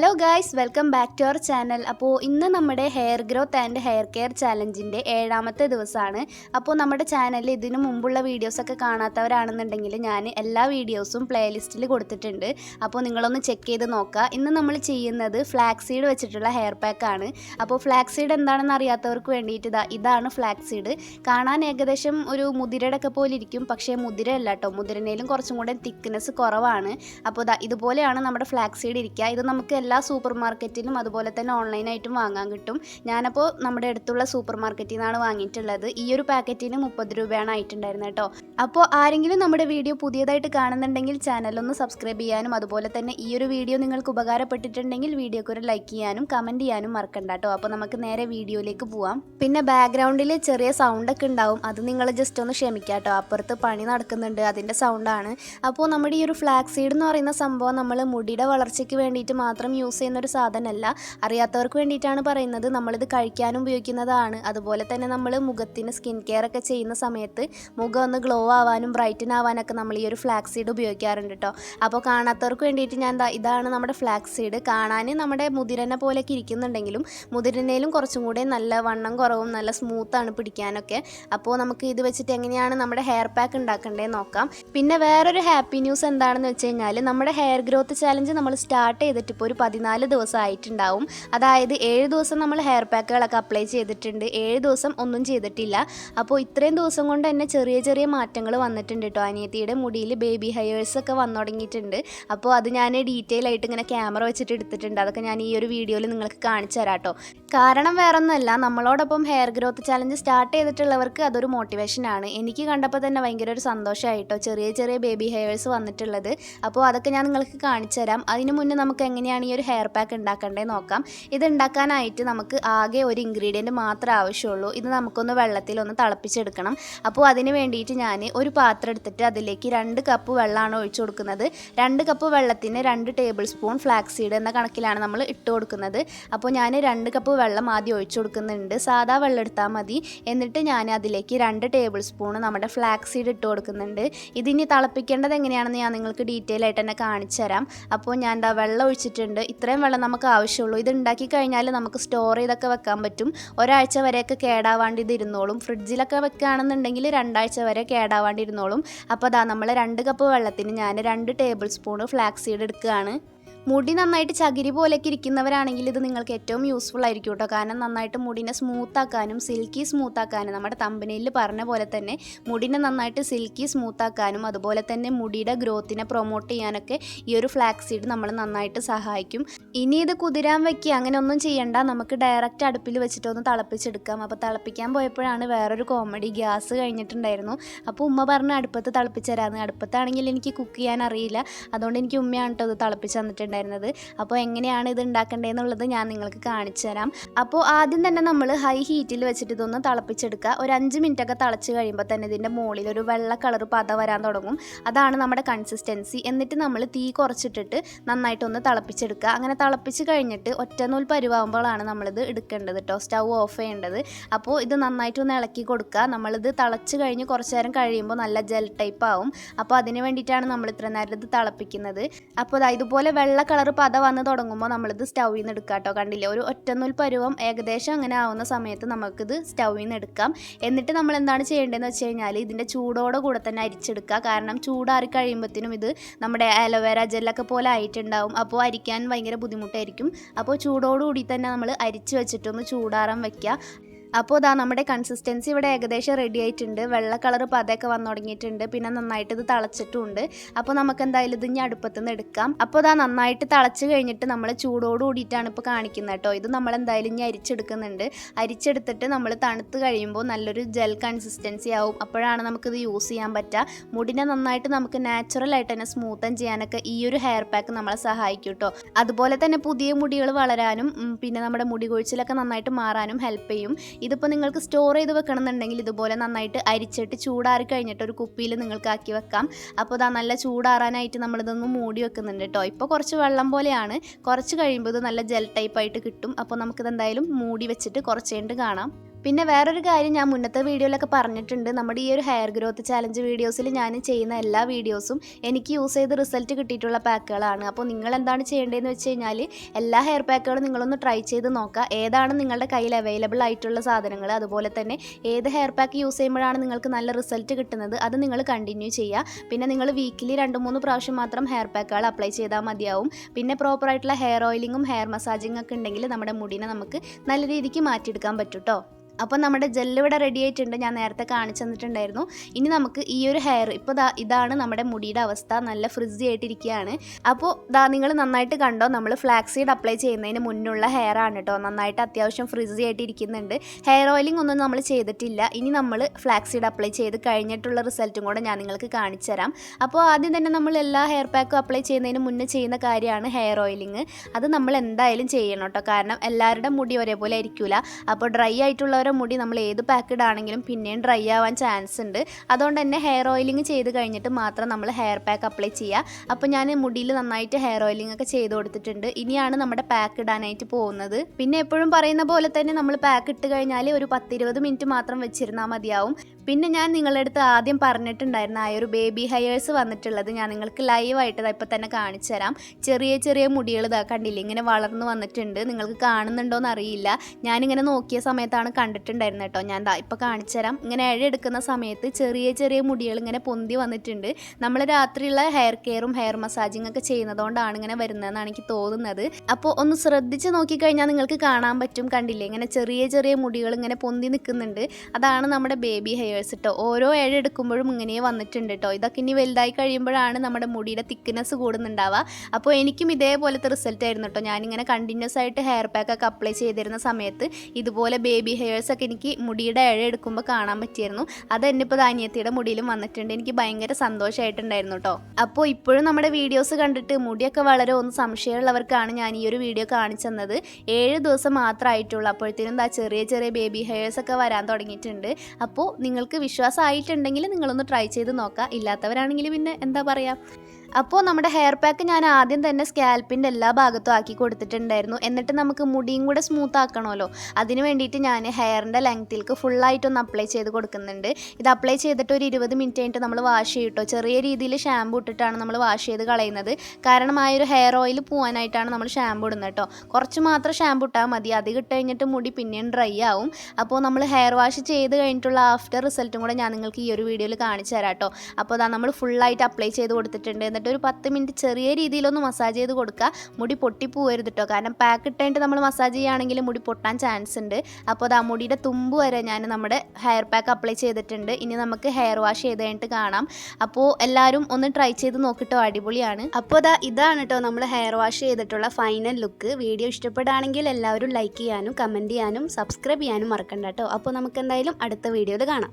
Hello guys welcome back to our channel അപ്പോൾ ഇന്ന് നമ്മുടെ hair growth and hair care ചാലഞ്ചിന്റെ ഏഴാമത്തെ ദിവസമാണ്. അപ്പോൾ നമ്മുടെ ചാനലിൽ ഇതിനു മുമ്പുള്ള വീഡിയോസൊക്കെ കാണാത്തവരാണെന്നുണ്ടെങ്കിൽ ഞാൻ എല്ലാ വീഡിയോസും പ്ലേലിസ്റ്റിൽ കൊടുത്തിട്ടുണ്ട്. അപ്പോൾ നിങ്ങളൊന്ന് ചെക്ക് ചെയ്ത് നോക്കുക ഇന്ന് നമ്മൾ ചെയ്യുന്നത് ഫ്ലാക്സീഡ് വെച്ചിട്ടുള്ള ഹെയർ പാക്കാണ് അപ്പോൾ ഫ്ലാക്സീഡ് എന്താണെന്ന് അറിയാത്തവർക്ക് വേണ്ടിയിട്ട് ഇതാ ഇതാണ് ഫ്ലാക്സീഡ് കാണാൻ ഏകദേശം ഒരു മുതിരയുടെ ഒക്കെ പോലെ ഇരിക്കും. പക്ഷേ മുതിരയല്ല കേട്ടോ മുതിരനേലും കുറച്ചും കൂടെ തിക്നെസ് കുറവാണ്. അപ്പോൾ ഇതാ ഇതുപോലെയാണ് നമ്മുടെ ഫ്ലാക്സീഡ് ഇരിക്കുക. ഇത് നമുക്ക് എല്ലാ സൂപ്പർ മാർക്കറ്റിലും അതുപോലെ തന്നെ ഓൺലൈനായിട്ടും വാങ്ങാൻ കിട്ടും. ഞാനപ്പോൾ നമ്മുടെ അടുത്തുള്ള സൂപ്പർ മാർക്കറ്റിൽ നിന്നാണ് വാങ്ങിയിട്ടുള്ളത്. ഈ ഒരു പാക്കറ്റിന് മുപ്പത് രൂപയാണ് ആയിട്ടുണ്ടായിരുന്നത് കേട്ടോ. അപ്പോൾ ആരെങ്കിലും നമ്മുടെ വീഡിയോ പുതിയതായിട്ട് കാണുന്നുണ്ടെങ്കിൽ ചാനലൊന്ന് സബ്സ്ക്രൈബ് ചെയ്യാനും അതുപോലെ തന്നെ ഈ ഒരു വീഡിയോ നിങ്ങൾക്ക് ഉപകാരപ്പെട്ടിട്ടുണ്ടെങ്കിൽ വീഡിയോക്ക് ഒരു ലൈക്ക് ചെയ്യാനും കമന്റ് ചെയ്യാനും മറക്കണ്ട കേട്ടോ. അപ്പോൾ നമുക്ക് നേരെ വീഡിയോയിലേക്ക് പോവാം. പിന്നെ ബാക്ക്ഗ്രൗണ്ടിൽ ചെറിയ സൗണ്ട് ഒക്കെ ഉണ്ടാവും. അത് നിങ്ങൾ ജസ്റ്റ് ഒന്ന് ക്ഷമിക്കാം കേട്ടോ. അപ്പുറത്ത് പണി നടക്കുന്നുണ്ട്. അതിന്റെ സൗണ്ടാണ്. അപ്പോൾ നമ്മുടെ ഈ ഒരു ഫ്ലാക്സീഡ് എന്ന് പറയുന്ന സംഭവം നമ്മൾ മുടിയുടെ വളർച്ചയ്ക്ക് വേണ്ടിയിട്ട് മാത്രം യൂസ് ചെയ്യുന്ന ഒരു സാധനമല്ല. അറിയാത്തവർക്ക് വേണ്ടിയിട്ടാണ് പറയുന്നത്. നമ്മളിത് കഴിക്കാനും ഉപയോഗിക്കുന്നതാണ്. അതുപോലെ തന്നെ നമ്മൾ മുഖത്തിന് സ്കിൻ കെയർ ഒക്കെ ചെയ്യുന്ന സമയത്ത് മുഖം ഒന്ന് ഗ്ലോ ആവാനും ബ്രൈറ്റൻ ആവാനൊക്കെ നമ്മൾ ഈ ഒരു ഫ്ലാക്സ് സീഡ് ഉപയോഗിക്കാറുണ്ട് കേട്ടോ അപ്പോൾ കാണാത്തവർക്ക് വേണ്ടിയിട്ട് ഞാൻ ഇതാണ് നമ്മുടെ ഫ്ലാക്സ് സീഡ് കാണാൻ നമ്മുടെ മുതിരനെ പോലെയൊക്കെ ഇരിക്കുന്നുണ്ടെങ്കിലും മുതിരനയിലും കുറച്ചും കൂടെ നല്ല വണ്ണം കുറവും നല്ല സ്മൂത്താണ് പിടിക്കാനൊക്കെ. അപ്പോൾ നമുക്ക് ഇത് വെച്ചിട്ട് എങ്ങനെയാണ് നമ്മുടെ ഹെയർ പാക്ക് ഉണ്ടാക്കേണ്ടതെന്ന് നോക്കാം. പിന്നെ വേറൊരു ഹാപ്പി ന്യൂസ് എന്താണെന്ന് വെച്ച് കഴിഞ്ഞാൽ നമ്മുടെ ഹെയർ ഗ്രോത്ത് ചാലഞ്ച് നമ്മൾ സ്റ്റാർട്ട് ചെയ്തിട്ട് ഇപ്പോൾ ഒരു പതിനാല് ദിവസം ആയിട്ടുണ്ടാവും അതായത് ഏഴ് ദിവസം നമ്മൾ ഹെയർ പാക്കുകളൊക്കെ അപ്ലൈ ചെയ്തിട്ടുണ്ട്. ഏഴ് ദിവസം ഒന്നും ചെയ്തിട്ടില്ല. അപ്പോൾ ഇത്രയും ദിവസം കൊണ്ട് തന്നെ ചെറിയ ചെറിയ മാറ്റങ്ങൾ വന്നിട്ടുണ്ട് കേട്ടോ അനിയത്തിയുടെ മുടിയിൽ ബേബി ഹെയേഴ്സ് ഒക്കെ വന്നു തുടങ്ങിയിട്ടുണ്ട്. അപ്പോൾ അത് ഞാൻ ഡീറ്റെയിൽ ആയിട്ട് ഇങ്ങനെ ക്യാമറ വെച്ചിട്ട് എടുത്തിട്ടുണ്ട്. അതൊക്കെ ഞാൻ ഈ ഒരു വീഡിയോയിൽ നിങ്ങൾക്ക് കാണിച്ചു തരാം കേട്ടോ കാരണം വേറൊന്നുമല്ല നമ്മളോടൊപ്പം ഹെയർ ഗ്രോത്ത് ചലഞ്ച് സ്റ്റാർട്ട് ചെയ്തിട്ടുള്ളവർക്ക് അതൊരു മോട്ടിവേഷൻ ആണ്. എനിക്ക് കണ്ടപ്പോൾ തന്നെ ഭയങ്കര ഒരു സന്തോഷമായിട്ടോ ചെറിയ ചെറിയ ബേബി ഹെയേഴ്സ് വന്നിട്ടുള്ളത്. അപ്പോൾ അതൊക്കെ ഞാൻ നിങ്ങൾക്ക് കാണിച്ചു തരാം. അതിനു മുന്നേ നമുക്ക് എങ്ങനെയാണ് ഒരു ഹെയർ പാക്ക് ഉണ്ടാക്കണ്ടേ നോക്കാം. ഇത് ഉണ്ടാക്കാനായിട്ട് നമുക്ക് ആകെ ഒരു ഇൻഗ്രീഡിയന്റ് മാത്രമേ ആവശ്യമുള്ളൂ. ഇത് നമുക്കൊന്ന് വെള്ളത്തിൽ ഒന്ന് തിളപ്പിച്ചെടുക്കണം. അപ്പോൾ അതിന് വേണ്ടിയിട്ട് ഞാൻ ഒരു പാത്രം എടുത്തിട്ട് അതിലേക്ക് രണ്ട് കപ്പ് വെള്ളമാണ് ഒഴിച്ചു കൊടുക്കുന്നത്. രണ്ട് കപ്പ് വെള്ളത്തിന് രണ്ട് ടേബിൾ സ്പൂൺ ഫ്ലാക്സ് സീഡ് എന്ന കണക്കിലാണ് നമ്മൾ ഇട്ട് കൊടുക്കുന്നത്. അപ്പോൾ ഞാൻ രണ്ട് കപ്പ് വെള്ളം ആദ്യം ഒഴിച്ചു കൊടുക്കുന്നുണ്ട്. സാധാ വെള്ളം എടുത്താൽ മതി. എന്നിട്ട് ഞാൻ അതിലേക്ക് രണ്ട് ടേബിൾ സ്പൂൺ നമ്മുടെ ഫ്ലാക്സ് സീഡ് ഇട്ട് കൊടുക്കുന്നുണ്ട്. ഇതിനി തിളപ്പിക്കേണ്ടത് എങ്ങനെയാണെന്ന് ഞാൻ നിങ്ങൾക്ക് ഡീറ്റെയിൽ ആയിട്ട് തന്നെ കാണിച്ചു തരാം അപ്പോൾ ഞാൻ എന്താ വെള്ളം ഒഴിച്ചിട്ടുണ്ട്. ഇത്രയും വെള്ളം നമുക്ക് ആവശ്യമുള്ളൂ. ഇത് ഉണ്ടാക്കി കഴിഞ്ഞാൽ നമുക്ക് സ്റ്റോർ ചെയ്തൊക്കെ വെക്കാൻ പറ്റും. ഒരാഴ്ച വരെയൊക്കെ കേടാവാണ്ട് ഇത് ഇരുന്നോളും. ഫ്രിഡ്ജിലൊക്കെ വെക്കുകയാണെന്നുണ്ടെങ്കിൽ രണ്ടാഴ്ച വരെ കേടാവാണ്ട് ഇരുന്നോളും. അപ്പോൾ അതാ നമ്മൾ രണ്ട് കപ്പ് വെള്ളത്തിന് ഞാൻ രണ്ട് ടേബിൾ സ്പൂൺ ഫ്ലാക്സ് സീഡ് എടുക്കുകയാണ്. മുടി നന്നായിട്ട് ചകിരി പോലെയൊക്കെ ഇരിക്കുന്നവരാണെങ്കിൽ ഇത് നിങ്ങൾക്ക് ഏറ്റവും യൂസ്ഫുൾ ആയിരിക്കും കേട്ടോ കാരണം നന്നായിട്ട് മുടിനെ സ്മൂത്ത് ആക്കാനും സിൽക്കി സ്മൂത്ത് ആക്കാനും നമ്മുടെ തമ്പനയിൽ പറഞ്ഞ പോലെ തന്നെ മുടിനെ നന്നായിട്ട് സിൽക്കി സ്മൂത്ത് ആക്കാനും അതുപോലെ തന്നെ മുടിയുടെ ഗ്രോത്തിനെ പ്രൊമോട്ട് ചെയ്യാനൊക്കെ ഈ ഒരു ഫ്ലാക്സ് സീഡ് നമ്മൾ നന്നായിട്ട് സഹായിക്കും. ഇനി ഇത് കുതിരാൻ വെക്കുക അങ്ങനെ ഒന്നും ചെയ്യണ്ട. നമുക്ക് ഡയറക്റ്റ് അടുപ്പിൽ വെച്ചിട്ട് ഒന്ന് തിളപ്പിച്ചെടുക്കാം. അപ്പോൾ തിളപ്പിക്കാൻ പോയപ്പോഴാണ് വേറൊരു കോമഡി ഗ്യാസ് കഴിഞ്ഞിട്ടുണ്ടായിരുന്നു. അപ്പോൾ ഉമ്മ പറഞ്ഞ് അടുപ്പത്ത് തിളപ്പിച്ചു തരാമെന്ന് അടുപ്പത്താണെങ്കിൽ എനിക്ക് കുക്ക് ചെയ്യാൻ അറിയില്ല. അതുകൊണ്ട് എനിക്ക് ഉമ്മയാണ് കേട്ടോ ഇത് തിളപ്പിച്ച് തന്നിട്ടുണ്ടായിരുന്നത് അപ്പോൾ എങ്ങനെയാണ് ഇത് ഉണ്ടാക്കേണ്ടതെന്നുള്ളത് ഞാൻ നിങ്ങൾക്ക് കാണിച്ചു തരാം. അപ്പോൾ ആദ്യം തന്നെ നമ്മൾ ഹൈ ഹീറ്റിൽ വെച്ചിട്ട് ഇതൊന്ന് തിളപ്പിച്ചെടുക്കുക. ഒരു അഞ്ച് മിനിറ്റ് ഒക്കെ തിളച്ച് കഴിയുമ്പോൾ തന്നെ ഇതിന്റെ മുകളിൽ ഒരു വെള്ള കളർ പത വരാൻ തുടങ്ങും. അതാണ് നമ്മുടെ കൺസിസ്റ്റൻസി എന്നിട്ട് നമ്മൾ തീ കുറച്ചിട്ടിട്ട് നന്നായിട്ടൊന്ന് തിളപ്പിച്ചെടുക്കുക. അങ്ങനെ തിളപ്പിച്ച് കഴിഞ്ഞിട്ട് ഒറ്റ ഒറ്റനൂൽ പരുവാകുമ്പോഴാണ് നമ്മളിത് എടുക്കേണ്ടത് കേട്ടോ സ്റ്റൗ ഓഫ് ചെയ്യേണ്ടത്. അപ്പോൾ ഇത് നന്നായിട്ടൊന്ന് ഇളക്കി കൊടുക്കുക. നമ്മളിത് തിളച്ച് കഴിഞ്ഞ് കുറച്ച് നേരം കഴിയുമ്പോൾ നല്ല ജെൽ ടൈപ്പ് ആവും. അപ്പോൾ അതിന് വേണ്ടിയിട്ടാണ് നമ്മൾ ഇത്ര നേരം ഇത് തിളപ്പിക്കുന്നത്. അപ്പോൾ ഇതുപോലെ വെള്ള കളർ പത വന്ന് തുടങ്ങുമ്പോൾ നമ്മളിത് സ്റ്റൗവിൽ നിന്ന് എടുക്കുക കേട്ടോ കണ്ടില്ലേ? ഒരു ഒറ്റനൂൽ പരുവം ഏകദേശം അങ്ങനെ ആവുന്ന സമയത്ത് നമുക്കിത് സ്റ്റൗവിൽ നിന്ന് എടുക്കാം. എന്നിട്ട് നമ്മൾ എന്താണ് ചെയ്യേണ്ടതെന്ന് വെച്ച് കഴിഞ്ഞാൽ ഇതിന്റെ ചൂടോടെ കൂടെ തന്നെ അരിച്ചെടുക്കുക. കാരണം ചൂടാറി കഴിയുമ്പോഴത്തേനും ഇത് നമ്മുടെ അലോവേര ജെല്ലൊക്കെ പോലെ ആയിട്ടുണ്ടാവും. അപ്പോൾ അരിക്കാൻ ഭയങ്കര ബുദ്ധിമുട്ടായിരിക്കും. അപ്പോൾ ചൂടോടുകൂടി തന്നെ നമ്മൾ അരിച്ച് വെച്ചിട്ടൊന്ന് ചൂടാറാൻ വെക്കുക. അപ്പോൾ ഇതാ നമ്മുടെ കൺസിസ്റ്റൻസി ഇവിടെ ഏകദേശം റെഡി ആയിട്ടുണ്ട്. വെള്ള കളർ പതയൊക്കെ വന്നു തുടങ്ങിയിട്ടുണ്ട്. പിന്നെ നന്നായിട്ട് ഇത് തിളച്ചിട്ടുമുണ്ട് അപ്പോൾ നമുക്ക് എന്തായാലും ഇത് ഇനി അടുപ്പത്ത് നിന്ന് എടുക്കാം. അപ്പോൾ ഇതാ നന്നായിട്ട് തിളച്ച് കഴിഞ്ഞിട്ട് നമ്മൾ ചൂടോട് കൂടിയിട്ടാണ് ഇപ്പോൾ കാണിക്കുന്നത് കേട്ടോ. ഇത് നമ്മൾ എന്തായാലും ഇനി അരിച്ചെടുക്കുന്നുണ്ട്. അരിച്ചെടുത്തിട്ട് നമ്മൾ തണുത്ത് കഴിയുമ്പോൾ നല്ലൊരു ജെൽ കൺസിസ്റ്റൻസി ആവും. അപ്പോഴാണ് നമുക്കിത് യൂസ് ചെയ്യാൻ പറ്റുക. മുടിനെ നന്നായിട്ട് നമുക്ക് നാച്ചുറൽ ആയിട്ട് തന്നെ സ്മൂത്തൻ ചെയ്യാനൊക്കെ ഈ ഒരു ഹെയർ പാക്ക് നമ്മളെ സഹായിക്കും കേട്ടോ. അതുപോലെ തന്നെ പുതിയ മുടികൾ വളരാനും പിന്നെ നമ്മുടെ മുടി കൊഴിച്ചിലൊക്കെ നന്നായിട്ട് മാറാനും ഹെൽപ്പ് ചെയ്യും. ഇതിപ്പോൾ നിങ്ങൾക്ക് സ്റ്റോർ ചെയ്ത് വെക്കണമെന്നുണ്ടെങ്കിൽ ഇതുപോലെ നന്നായിട്ട് അരിച്ചിട്ട് ചൂടാറി കഴിഞ്ഞിട്ട് ഒരു കുപ്പിയിൽ നിങ്ങൾക്ക് ആക്കി വെക്കാം. അപ്പോൾ ഇതാ നല്ല ചൂടാറാനായിട്ട് നമ്മളിതൊന്ന് മൂടി വെക്കുന്നുണ്ട് കേട്ടോ ഇപ്പോൾ കുറച്ച് വെള്ളം പോലെയാണ്. കുറച്ച് കഴിയുമ്പോൾ ഇത് നല്ല ജെൽ ടൈപ്പായിട്ട് കിട്ടും. അപ്പോൾ നമുക്കിത് എന്തായാലും മൂടി വെച്ചിട്ട് കുറച്ച് കഴിഞ്ഞിട്ട് കാണാം. പിന്നെ വേറൊരു കാര്യം ഞാൻ മുന്നത്തെ വീഡിയോയിലൊക്കെ പറഞ്ഞിട്ടുണ്ട്. നമ്മുടെ ഈ ഒരു ഹെയർ ഗ്രോത്ത് ചാലഞ്ച് വീഡിയോസിൽ ഞാൻ ചെയ്യുന്ന എല്ലാ വീഡിയോസും എനിക്ക് യൂസ് ചെയ്ത് റിസൾട്ട് കിട്ടിയിട്ടുള്ള പാക്കുകളാണ് അപ്പോൾ നിങ്ങൾ എന്താണ് ചെയ്യേണ്ടതെന്ന് വെച്ച് കഴിഞ്ഞാൽ എല്ലാ ഹെയർ പാക്കുകളും നിങ്ങളൊന്ന് ട്രൈ ചെയ്ത് നോക്കുക. ഏതാണ് നിങ്ങളുടെ കയ്യിൽ അവൈലബിൾ ആയിട്ടുള്ള സാധനങ്ങൾ? അതുപോലെ തന്നെ ഏത് ഹെയർ പാക്ക് യൂസ് ചെയ്യുമ്പോഴാണ് നിങ്ങൾക്ക് നല്ല റിസൾട്ട് കിട്ടുന്നത്? അത് നിങ്ങൾ കണ്ടിന്യൂ ചെയ്യുക. പിന്നെ നിങ്ങൾ വീക്കിലി രണ്ട് മൂന്ന് പ്രാവശ്യം മാത്രം ഹെയർ പാക്കുകൾ അപ്ലൈ ചെയ്താൽ മതിയാവും. പിന്നെ പ്രോപ്പറായിട്ടുള്ള ഹെയർ ഓയിലിങ്ങും ഹെയർ മസാജിങ്ങൊക്കെ ഉണ്ടെങ്കിൽ നമ്മുടെ മുടിനെ നമുക്ക് നല്ല രീതിക്ക് മാറ്റിയെടുക്കാൻ പറ്റും കേട്ടോ അപ്പോൾ നമ്മുടെ ജെല്ല് ഇവിടെ റെഡി ആയിട്ടുണ്ട്. ഞാൻ നേരത്തെ കാണിച്ചു തന്നിട്ടുണ്ടായിരുന്നു. ഇനി നമുക്ക് ഈ ഒരു ഹെയർ ഇപ്പോൾ ദാ ഇതാണ് നമ്മുടെ മുടിയുടെ അവസ്ഥ. നല്ല ഫ്രിസി ആയിട്ടിരിക്കുകയാണ്. അപ്പോൾ ദാ നിങ്ങൾ നന്നായിട്ട് കണ്ടോ നമ്മൾ ഫ്ലാക്സ് അപ്ലൈ ചെയ്യുന്നതിന് മുന്നുള്ള ഹെയർ ആണ് കേട്ടോ. നന്നായിട്ട് അത്യാവശ്യം ഫ്രിസി ആയിട്ടിരിക്കുന്നുണ്ട്. ഹെയർ ഓയിലിംഗ് ഒന്നും നമ്മൾ ചെയ്തിട്ടില്ല. ഇനി നമ്മൾ ഫ്ലാക്സ് അപ്ലൈ ചെയ്ത് കഴിഞ്ഞിട്ടുള്ള റിസൾട്ടും കൂടെ ഞാൻ നിങ്ങൾക്ക് കാണിച്ചു തരാം. അപ്പോൾ ആദ്യം തന്നെ നമ്മൾ എല്ലാ ഹെയർ പാക്കും അപ്ലൈ ചെയ്യുന്നതിന് മുന്നേ ചെയ്യുന്ന കാര്യമാണ് ഹെയർ ഓയിലിംഗ് അത് നമ്മൾ എന്തായാലും ചെയ്യണം കേട്ടോ. കാരണം എല്ലാവരുടെ മുടി ഒരേപോലെ ആയിരിക്കില്ല അപ്പോൾ ഡ്രൈ ആയിട്ടുള്ളവരുടെ മുടി നമ്മൾ ഏത് പാക്കഡ് ആണെങ്കിലും പിന്നെയും ഡ്രൈ ആവാൻ ചാൻസ് ഉണ്ട്. അതുകൊണ്ട് തന്നെ ഹെയർ ഓയിലിംഗ് ചെയ്ത് കഴിഞ്ഞിട്ട് മാത്രം നമ്മൾ ഹെയർ പാക്ക് അപ്ലൈ ചെയ്യുക. അപ്പോൾ ഞാൻ മുടിയിൽ നന്നായിട്ട് ഹെയർ ഓയിലിംഗ് ഒക്കെ ചെയ്ത് കൊടുത്തിട്ടുണ്ട്. ഇനിയാണ് നമ്മുടെ പാക്ക് ഇടാനായിട്ട് പോകുന്നത്. പിന്നെ എപ്പോഴും പറയുന്ന പോലെ തന്നെ നമ്മൾ പാക്ക് ഇട്ട് കഴിഞ്ഞാൽ ഒരു പത്തിരുപത് മിനിറ്റ് മാത്രം വെച്ചിരുന്നാൽ മതിയാവും. പിന്നെ ഞാൻ നിങ്ങളുടെ അടുത്ത് ആദ്യം പറഞ്ഞിട്ടുണ്ടായിരുന്ന ആ ഒരു ബേബി ഹെയേഴ്സ് വന്നിട്ടുള്ളത് ഞാൻ നിങ്ങൾക്ക് ലൈവായിട്ട് ഇപ്പം തന്നെ കാണിച്ചു തരാം. ചെറിയ ചെറിയ മുടികൾ ഇതാ കണ്ടില്ലേ? ഇങ്ങനെ വളർന്നു വന്നിട്ടുണ്ട്. നിങ്ങൾക്ക് കാണുന്നുണ്ടോയെന്ന് അറിയില്ല. ഞാനിങ്ങനെ നോക്കിയ സമയത്താണ് കണ്ടിട്ടുണ്ടായിരുന്നത് കേട്ടോ. ഞാൻ ദാ ഇപ്പോൾ കാണിച്ചു തരാം ഇങ്ങനെ ഇഴയെടുക്കുന്ന സമയത്ത് ചെറിയ ചെറിയ മുടികൾ ഇങ്ങനെ പൊന്തി വന്നിട്ടുണ്ട്. നമ്മൾ രാത്രിയുള്ള ഹെയർ കെയറും ഹെയർ മസാജിങ് ഒക്കെ ചെയ്യുന്നതുകൊണ്ടാണ് ഇങ്ങനെ വരുന്നതെന്നാണ് എനിക്ക് തോന്നുന്നത്. അപ്പോൾ ഒന്ന് ശ്രദ്ധിച്ച് നോക്കിക്കഴിഞ്ഞാൽ നിങ്ങൾക്ക് കാണാൻ പറ്റും. കണ്ടില്ലേ? ഇങ്ങനെ ചെറിയ ചെറിയ മുടികൾ ഇങ്ങനെ പൊന്തി നിൽക്കുന്നുണ്ട്. അതാണ് നമ്മുടെ ബേബി ഹെയേഴ്സ് കേട്ടോ ഓരോ ഇഴ എടുക്കുമ്പോഴും ഇങ്ങനെ വന്നിട്ടുണ്ട് കേട്ടോ ഇതൊക്കെ ഇനി വലുതായി കഴിയുമ്പോഴാണ് നമ്മുടെ മുടിയുടെ തിക്നെസ് കൂടുന്നുണ്ടാവുക. അപ്പോൾ എനിക്കും ഇതേപോലത്തെ റിസൾട്ട് ആയിരുന്നു കേട്ടോ ഞാനിങ്ങനെ കണ്ടിന്യൂസ് ആയിട്ട് ഹെയർ പാക്ക് ഒക്കെ അപ്ലൈ ചെയ്തിരുന്ന സമയത്ത് ഇതുപോലെ ബേബി ഹെയേഴ്സ് ഒക്കെ എനിക്ക് മുടിയുടെ ഇഴ എടുക്കുമ്പോൾ കാണാൻ പറ്റിയിരുന്നു അത് തന്നെ ഇപ്പോൾ ധാന്യത്തിയുടെ മുടിയിലും വന്നിട്ടുണ്ട്. എനിക്ക് ഭയങ്കര സന്തോഷമായിട്ടുണ്ടായിരുന്നു കേട്ടോ അപ്പോൾ ഇപ്പോഴും നമ്മുടെ വീഡിയോസ് കണ്ടിട്ട് മുടിയൊക്കെ വളരെ ഒന്ന് സംശയമുള്ളവർക്കാണ് ഞാൻ ഈ ഒരു വീഡിയോ കാണിച്ചു തന്നത്. ഏഴ് ദിവസം മാത്രമായിട്ടുള്ളൂ അപ്പോഴത്തേനും എന്താ ചെറിയ ചെറിയ ബേബി ഹെയർസ് ഒക്കെ വരാൻ തുടങ്ങിയിട്ടുണ്ട്. അപ്പോൾ നിങ്ങൾക്ക് വിശ്വാസമായിട്ടുണ്ടെങ്കിൽ നിങ്ങളൊന്ന് ട്രൈ ചെയ്ത് നോക്കുക ഇല്ലാത്തവരാണെങ്കിൽ പിന്നെ എന്താ പറയുക അപ്പോൾ നമ്മുടെ ഹെയർ പാക്ക് ഞാൻ ആദ്യം തന്നെ സ്കാൽപ്പിന്റെ എല്ലാ ഭാഗത്തും ആക്കി കൊടുത്തിട്ടുണ്ടായിരുന്നു. എന്നിട്ട് നമുക്ക് മുടിയും കൂടെ സ്മൂത്ത് ആക്കണമല്ലോ. അതിന് വേണ്ടിയിട്ട് ഞാൻ ഹെയറിന്റെ ലെങ്ത്തിലേക്ക് ഫുള്ളായിട്ടൊന്ന് അപ്ലൈ ചെയ്ത് കൊടുക്കുന്നുണ്ട്. ഇത് അപ്ലൈ ചെയ്തിട്ട് ഒരു ഇരുപത് മിനിറ്റ് കഴിഞ്ഞിട്ട് നമ്മൾ വാഷ് ചെയ്യട്ടോ ചെറിയ രീതിയിൽ ഷാമ്പു ഇട്ടിട്ടാണ് നമ്മൾ വാഷ് ചെയ്ത് കളയുന്നത്. കാരണം ആ ഒരു ഹെയർ ഓയിൽ പോകാനായിട്ടാണ് നമ്മൾ ഷാമ്പു ഇടുന്നത് കേട്ടോ കുറച്ച് മാത്രം ഷാമ്പു ഇട്ടാൽ മതി. അത് കഴിഞ്ഞിട്ട് മുടി പിന്നെയും ഡ്രൈ ആവും. അപ്പോൾ നമ്മൾ ഹെയർ വാഷ് ചെയ്ത് കഴിഞ്ഞിട്ടുള്ള ആഫ്റ്റർ റിസൾട്ടും കൂടെ ഞാൻ നിങ്ങൾക്ക് ഈ ഒരു വീഡിയോയിൽ കാണിച്ചു തരാം കേട്ടോ അപ്പോൾ അതാ നമ്മൾ ഫുള്ളായിട്ട് അപ്ലൈ ചെയ്ത് കൊടുത്തിട്ടുണ്ട്. എന്നിട്ട് ഒരു പത്ത് മിനിറ്റ് ചെറിയ രീതിയിലൊന്ന് മസാജ് ചെയ്ത് കൊടുക്കുക. മുടി പൊട്ടിപ്പോവരുത് കേട്ടോ കാരണം പാക്ക് ഇട്ടിട്ട് നമ്മൾ മസാജ് ചെയ്യുകയാണെങ്കിൽ മുടി പൊട്ടാൻ ചാൻസ് ഉണ്ട്. അപ്പോൾ അത് ആ മുടിയുടെ തുമ്പ് വരെ ഞാൻ നമ്മുടെ ഹെയർ പാക്ക് അപ്ലൈ ചെയ്തിട്ടുണ്ട്. ഇനി നമുക്ക് ഹെയർ വാഷ് ചെയ്ത് കഴിഞ്ഞിട്ട് കാണാം. അപ്പോൾ എല്ലാവരും ഒന്ന് ട്രൈ ചെയ്ത് നോക്കിട്ടോ. അടിപൊളിയാണ്. അപ്പോൾ അതാ ഇതാണ് കേട്ടോ നമ്മൾ ഹെയർ വാഷ് ചെയ്തിട്ടുള്ള ഫൈനൽ ലുക്ക് വീഡിയോ ഇഷ്ടപ്പെടുകയാണെങ്കിൽ എല്ലാവരും ലൈക്ക് ചെയ്യാനും കമന്റ് ചെയ്യാനും സബ്സ്ക്രൈബ് ചെയ്യാനും മറക്കണ്ട കേട്ടോ അപ്പോൾ നമുക്ക് എന്തായാലും അടുത്ത വീഡിയോയിൽ കാണാം.